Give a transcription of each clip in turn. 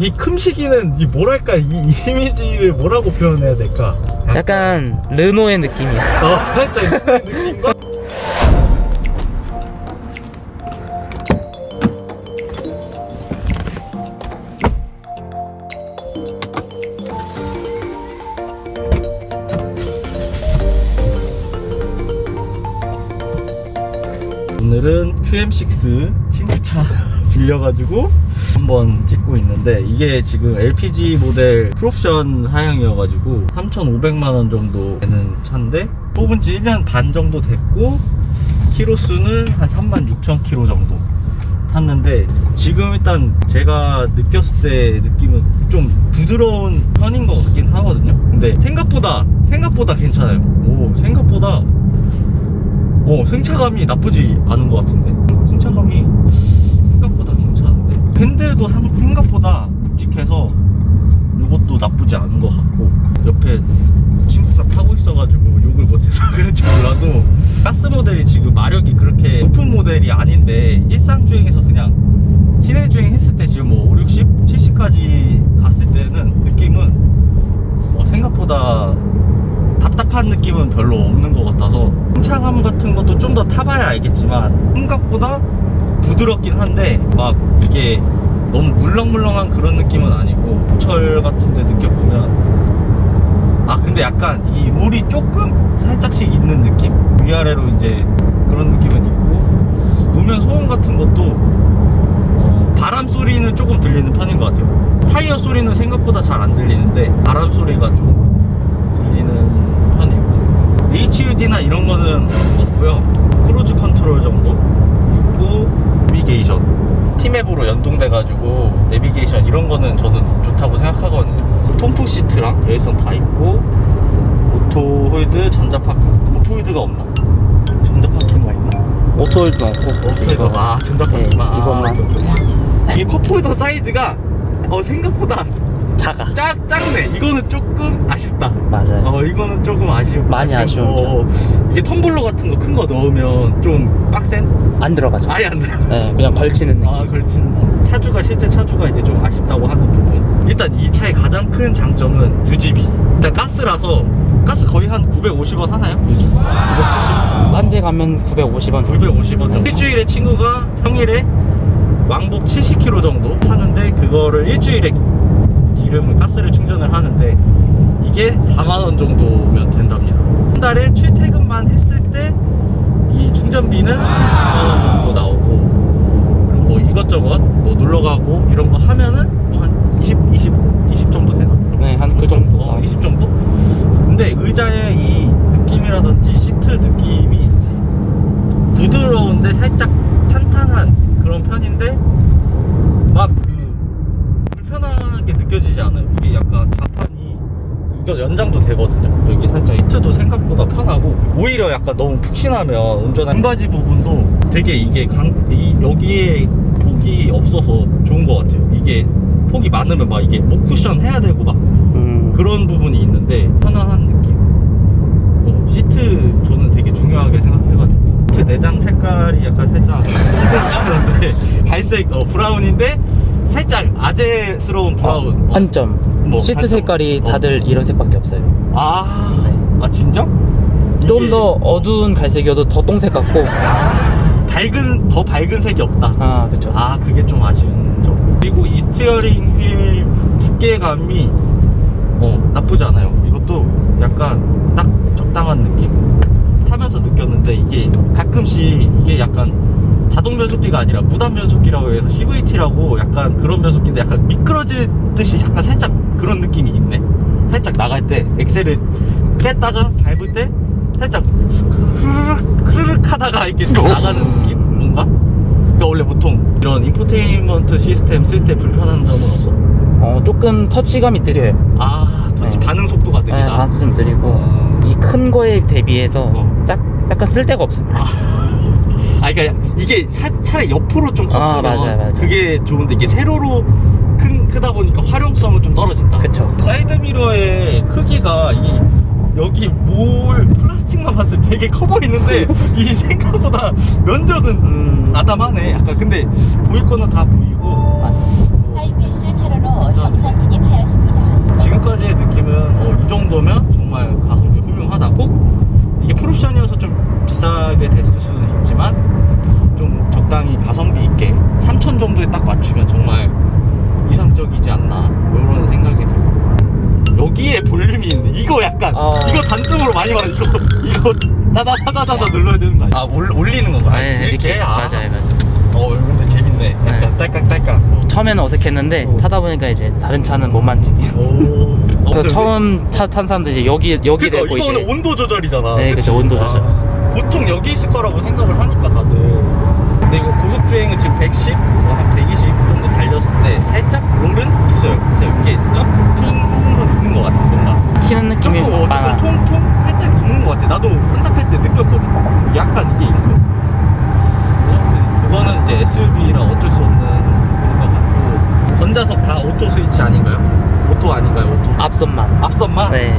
이 큼식이는 이 뭐랄까 이 이미지를 뭐라고 표현해야 될까? 약간 르노의 느낌이야. 어, 살짝 이런 느낌과 오늘은 QM6 친구차 빌려가지고 한번 찍고 있는데 이게 지금 LPG 모델 풀옵션 사양이어가지고 3,500만원 정도 되는 차인데 뽑은 지 1년 반 정도 됐고 키로수는 한 36,000km 정도 탔는데 지금 일단 제가 느꼈을 때 느낌은 좀 부드러운 편인 것 같긴 하거든요. 근데 생각보다 생각보다 괜찮아요. 오 생각보다 어 승차감이 나쁘지 않은 것 같은데? 승차감이 상- 생각보다 묵직해서 이것도 나쁘지 않은 것 같고 옆에 친구가 타고 있어가지고 욕을 못해서 그런지 몰라도 가스 모델이 지금 마력이 그렇게 높은 모델이 아닌데 일상 주행에서 그냥 시내 주행 했을 때 지금 뭐 5, 60, 70까지 갔을 때는 느낌은 어, 생각보다 답답한 느낌은 별로 없는 것 같아서 승차감 같은 것도 좀 더 타봐야 알겠지만 생각보다 부드럽긴 한데 막 이게 너무 물렁물렁한 그런 느낌은 아니고 철 같은 데 느껴보면 아 근데 약간 이 롤이 조금 살짝씩 있는 느낌? 위아래로 이제 그런 느낌은 있고 노면 소음 같은 것도 어, 바람 소리는 조금 들리는 편인 것 같아요 타이어 소리는 생각보다 잘 안 들리는데 바람 소리가 좀 들리는 HUD나 이런 거는 없고요 크루즈 컨트롤 정도 있고 내비게이션 티맵으로 연동돼가지고 내비게이션 이런 거는 저는 좋다고 생각하거든요 톰프 시트랑 열선 다 있고 오토 홀드 전자파킹 오토 홀드가 없나? 전자파킹가 있나? 오토홀도 없고. 오토 아 전자파킹만 네, 아, 이것만. 오케이, 오케이. 이 컵홀더 사이즈가 어 생각보다 작아. 작, 작네 이거는 조금 아쉽다 맞아요. 어 이거는 조금 아쉬운 많이 아쉬운 어, 이제 텀블러 같은 거 큰 거 넣으면 좀 빡센? 안 들어가죠. 아예 안 들어가지 네, 그냥 걸치는 느낌. 아 걸친 차주가 실제 차주가 이제 좀 아쉽다고 하는 부분 일단 이 차의 가장 큰 장점은 유지비 일단 가스라서 가스 거의 한 950원 하나요? 요즘? 970원? 싼데 가면 950원. 950원 정도 일주일에 친구가 평일에 왕복 70km 정도 하는데 그거를 일주일에 기름을 가스를 충전을 하는데 이게 4만원 정도면 된답니다 한 달에 출퇴근만 했을 때 이 충전비는 4만원 정도 나오고 그리고 뭐 이것저것 뭐 놀러가고 이런 거 하면은 뭐 한 20, 20, 20 정도 되나? 네, 한 그 정도. 어, 20 정도? 근데 의자의 이 느낌이라든지 시트 느낌이 부드러운데 살짝 탄탄한 그런 편인데 막 그 불편하게 느껴지지 않아요. 이게 약간 좌판이 이거 연장도 되거든요. 여기 살짝 히트도 편하고 오히려 약간 너무 푹신하면 운전한 등받이 부분도 되게 이게 강, 이, 여기에 폭이 없어서 좋은 것 같아요. 이게 폭이 많으면 막 이게 목 쿠션 해야 되고 막 음. 그런 부분이 있는데 편안한 느낌 어, 시트 저는 되게 중요하게 생각해가지고 시트 내장 색깔이 약간 살짝 흰색이었는데 갈색 어, 브라운인데 살짝 아재스러운 브라운 어, 한 점. 뭐, 시트 한 점. 색깔이 어. 다들 이런 색밖에 없어요. 아, 네. 아 진짜? 좀 이게 더 어두운 갈색이어도 더 똥색 같고. 밝은 더 밝은 색이 없다. 아, 그쵸. 아 그게 좀 아쉬운 점. 그리고 이 스티어링 휠 두께감이 어 나쁘지 않아요. 이것도 약간 딱 적당한 느낌. 타면서 느꼈는데 이게 가끔씩 이게 약간 자동 변속기가 아니라 무단 변속기라고 해서 CVT라고 약간 그런 변속기인데 약간 미끄러지듯이 약간 살짝 그런 느낌이 있네. 살짝 나갈 때 엑셀을 뺐다가 밟을 때 살짝 흐르륵 흐르륵 하다가 이렇게 나가는 느낌 뭔가 그러니까 원래 보통 이런 인포테인먼트 시스템 쓸 때 불편한 점은 없어 어, 조금 터치감이 느려요. 아 도대체 네. 반응 속도가 네, 느리다 반도 좀 느리고. 어. 이큰 거에 대비해서 어. 딱 약간 쓸데가 없습니다. 아 그러니까 이게 사- 차라리 옆으로 좀 쳤으면 아, 맞아요, 맞아요. 그게 좋은데 이게 세로로 큰, 크다 보니까 활용성은 좀 떨어진다 그쵸. 사이드 미러의 크기가 이 여기 뭘 플라스틱만 봤을 때 되게 커 보이는데 이 생각보다 면적은 음, 아담하네. 약간 근데 보일 거는 다 보이고. 아, 네. 지금까지의 느낌은 어, 이 정도면 정말 가성비 훌륭하다. 꼭 이게 프로옵션이어서 좀 비싸게 됐을 수는 있지만 좀 적당히 가성비 있게 3천 정도에 딱 맞추면 정말 약간 어. 이거 단점으로 많이 말해 이거 이거 따다다다다 눌러야 되는 거 아니야? 아 올, 올리는 건가? 네, 이렇게 아. 맞아요 맞아요 어 근데 재밌네 약간 네. 딸깍딸깍 어. 처음에는 어색했는데 어. 타다 보니까 이제 다른 차는 못 만지게 오 그래서 처음 차 탄 사람들 이제 여기 여기 그러니까 되고 이거는 이제 온도 조절이잖아 네, 그치? 그쵸, 온도 조절. 아, 보통 여기 있을 거라고 생각을 하니까 다들 근데 이거 고속 주행은 지금 110, 뭐한 120 정도 달렸을 때 살짝 롤은 있어요 그래서 이렇게 점핑하는 건 있는 것 같아 뭔가 튀는 느낌이 조금 어, 많아 조금 통통 살짝 있는 것 같아. 나도 산타페 때 느꼈거든. 약간 이게 있어. 어, 그거는 이제 SUV라 어쩔 수 없는 부분인 것 같고 전자석 다 오토 스위치 아닌가요? 오토 아닌가요? 오토. 앞선만 앞선만? 네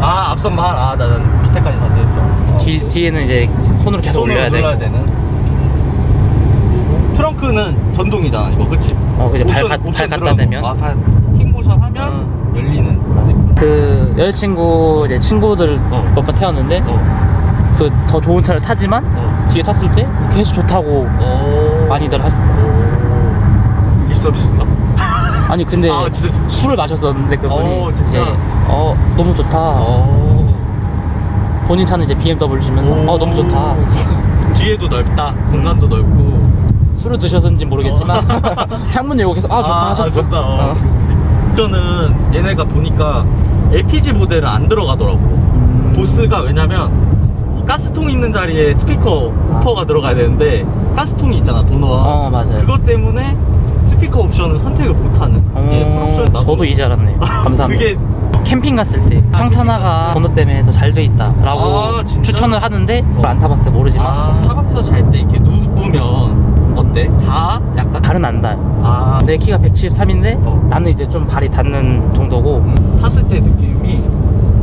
아 앞선만. 아 나는 밑에까지 다 되는 줄 알았어. 뒤, 뒤에는 이제 손으로 계속 손으로 올려야 돼 되는. 트렁크는 전동이잖아 이거 그치? 어, 이제 발, 가- 옵션 발 갖다. 대면 아, 발 킥모션 하면 열리는. 그 여자친구 이제 친구들 어. 몇번 태웠는데 어. 그 더 좋은 차를 타지만 어. 뒤에 탔을 때 계속 좋다고 어. 많이들 했어 오. 일서비스인가? 아니 근데 아 진짜 진짜. 술을 마셨었는데 그분이 어, 진짜? 이제 어 너무 좋다 어. 본인 차는 이제 BMW 시면서 오. 어 너무 좋다 뒤에도 넓다. 공간도 넓고. 술을 드셨는지 모르겠지만 창문 열고 계속 아 좋다 하셨어 좋다. 어. 어. 저는 얘네가 보니까 LPG 모델은 안 들어가더라고. 음. 보스가 왜냐면 이 가스통 있는 자리에 스피커 후퍼가 들어가야 되는데 가스통이 있잖아 도너와. 어 맞아요 그것 때문에 스피커 옵션을 선택을 못하는. 어, 예, 풀옵션. 저도 이제 알았네요 감사합니다 그게 캠핑 갔을 때 평탄화가 번호 때문에 더 잘 돼 있다 라고 아, 진짜? 추천을 하는데 어. 안 타봤어요 모르지만 아, 타박해서 잘 때 이렇게 누우면 어때? 다 약간 발은 안 닿아요 아, 내 키가 173인데 어. 나는 이제 좀 발이 닿는 정도고 음, 탔을 때 느낌이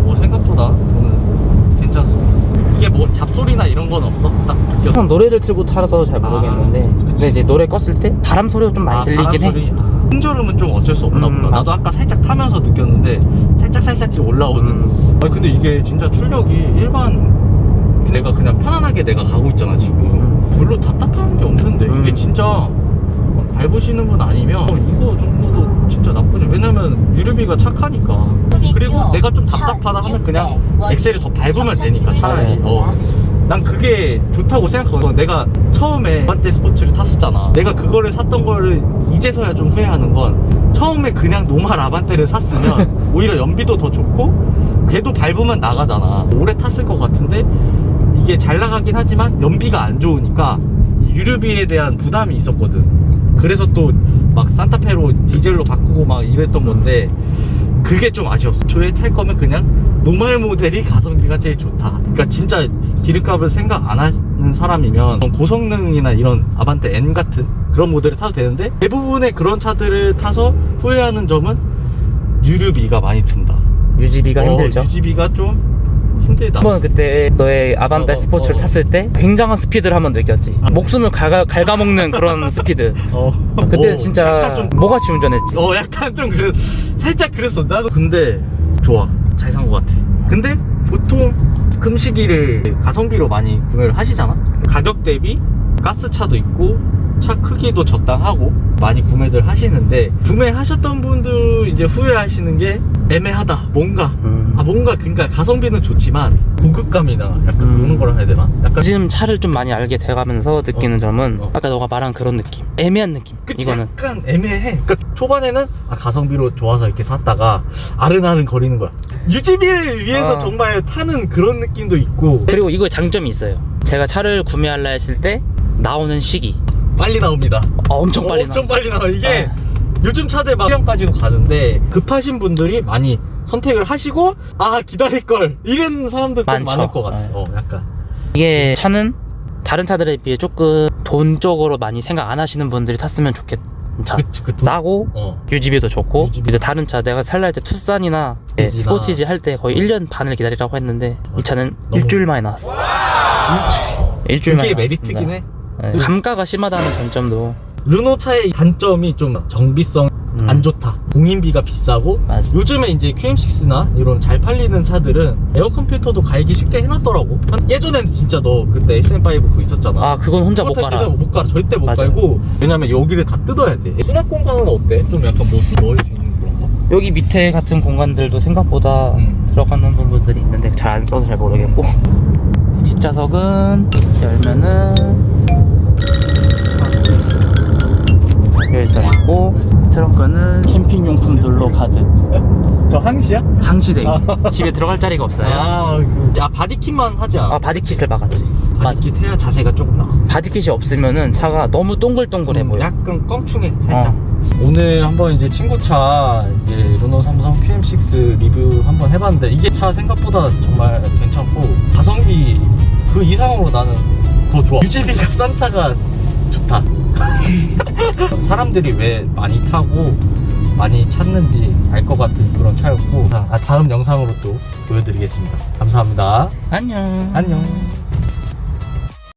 뭐 생각보다 저는 괜찮습니다. 이게 뭐 잡소리나 이런 건 없어? 딱 느껴. 항상 노래를 틀고 타서 잘 모르겠는데 아. 근데 이제 노래 껐을 때 바람 소리가 좀 많이 아, 들리긴 해 바람소리. 아, 흥절음은 좀 어쩔 수 없나 음, 보다. 나도. 아까 살짝 타면서 느꼈는데 살짝 살짝씩 올라오는. 음. 아니 근데 이게 진짜 출력이 일반 내가 그냥 편안하게 내가 가고 있잖아 지금. 음. 별로 답답한 게 없는데 음. 이게 진짜 밟으시는 분 아니면 어, 이거 정도도 진짜 나쁘지 왜냐면 유류비가 착하니까. 그리고 내가 좀 답답하다 하면 그냥 엑셀을 더 밟으면 되니까 차라리. 어. 난 그게 좋다고 생각하고 내가 처음에 아반떼 스포츠를 탔었잖아. 내가 그거를 샀던 거를 이제서야 좀 후회하는 건 처음에 그냥 노말 아반떼를 샀으면 오히려 연비도 더 좋고 걔도 밟으면 나가잖아. 오래 탔을 것 같은데 이게 잘 나가긴 하지만 연비가 안 좋으니까 이 유류비에 대한 부담이 있었거든. 그래서 또 막 산타페로 디젤로 바꾸고 막 이랬던 건데 그게 좀 아쉬웠어. 초에 탈 거면 그냥 노멀 모델이 가성비가 제일 좋다. 그러니까 진짜 기름값을 생각 안 하는 사람이면 고성능이나 이런 아반떼 N 같은 그런 모델을 타도 되는데 대부분의 그런 차들을 타서 후회하는 점은 유류비가 많이 든다. 유지비가 어, 힘들죠. 유지비가 좀 힘들다. 한번 그때 너의 아반떼 어, 어, 스포츠를 어. 탔을 때 굉장한 스피드를 한번 느꼈지. 아. 목숨을 갉아, 갉아먹는 그런 스피드. 어. 그때 오, 진짜 약간 좀 뭐같이 운전했지? 어 약간 좀 그래 살짝 그랬어. 나도 근데 좋아. 잘 산 것 같아. 근데 보통 금시기를 가성비로 많이 구매를 하시잖아? 가격 대비 가스차도 있고 차 크기도 적당하고 많이 구매들 하시는데 구매하셨던 분들 이제 후회하시는 게 애매하다 뭔가 음. 아 뭔가 그러니까 가성비는 좋지만 고급감이나 약간 음. 그런 거라 해야 되나 약간 요즘 차를 좀 많이 알게 돼가면서 느끼는 어, 점은 어. 아까 너가 말한 그런 느낌 애매한 느낌 그치, 이거는 약간 애매해. 그러니까 초반에는 아, 가성비로 좋아서 이렇게 샀다가 아른아른 거리는 거야. 유지비를 위해서 아. 정말 타는 그런 느낌도 있고 그리고 이거 장점이 있어요 제가 차를 구매할라 했을 때 나오는 시기 빨리 나옵니다. 어, 엄청 빨리 나 엄청 빨리 나와. 이게 아. 요즘 차들 막 1년까지도 가는데 급하신 분들이 많이 선택을 하시고 아 기다릴 걸 이런 사람들 좀 많죠. 많을 것 같아. 네. 어 약간 이게 차는 다른 차들에 비해 조금 돈 쪽으로 많이 생각 안 하시는 분들이 탔으면 좋겠 차 그치 그 싸고 어. 유지비도 좋고 유지비. 이제 다른 차 내가 할때 투싼이나 네, 스포티지나. 스포티지 할 때 거의 1년 반을 기다리라고 했는데 이 차는 너무- 일주일 만에 나왔어 일주일 만에 그게 메리트긴 해. 나왔습니다. 네, 감가가 심하다는 단점도 르노 차의 단점이 좀 정비성 음. 안 좋다. 공인비가 비싸고 맞아 요즘에 이제 QM6나 이런 잘 팔리는 차들은 에어컨 필터도 갈기 쉽게 해놨더라고. 예전에는 진짜 너 그때 SM5 그거 있었잖아. 아 그건 혼자 못 갈아 못 갈아. 절대 못 맞아요. 갈고. 왜냐면 여기를 다 뜯어야 돼. 수납 공간은 어때? 좀 약간 뭐 넣을 수 있는 그런 거? 여기 밑에 같은 공간들도 생각보다 음. 들어가는 부분들이 있는데 잘 안 써서 잘 모르겠고 뒷좌석은 열면은 캠핑용품들로 가득 저 항시야? 항시돼 있네. 집에 들어갈 자리가 없어요 아, 그, 아 바디킷만 않아? 아 바디킷을 박았지 바디킷 해야 자세가 조금 나. 바디킷이 없으면은 차가 너무 동글동글해 음, 보여 약간 껑충해 살짝. 오늘 한번 이제 친구 차 이제 르노 삼성 QM6 리뷰 한번 해봤는데 이게 차 생각보다 정말 괜찮고 가성비 그 이상으로 나는 더 좋아. 유지비가 싼 차가 좋다. 사람들이 왜 많이 타고 많이 찾는지 알 것 같은 그런 차였고 아, 다음 영상으로 또 보여드리겠습니다. 감사합니다. 안녕 안녕.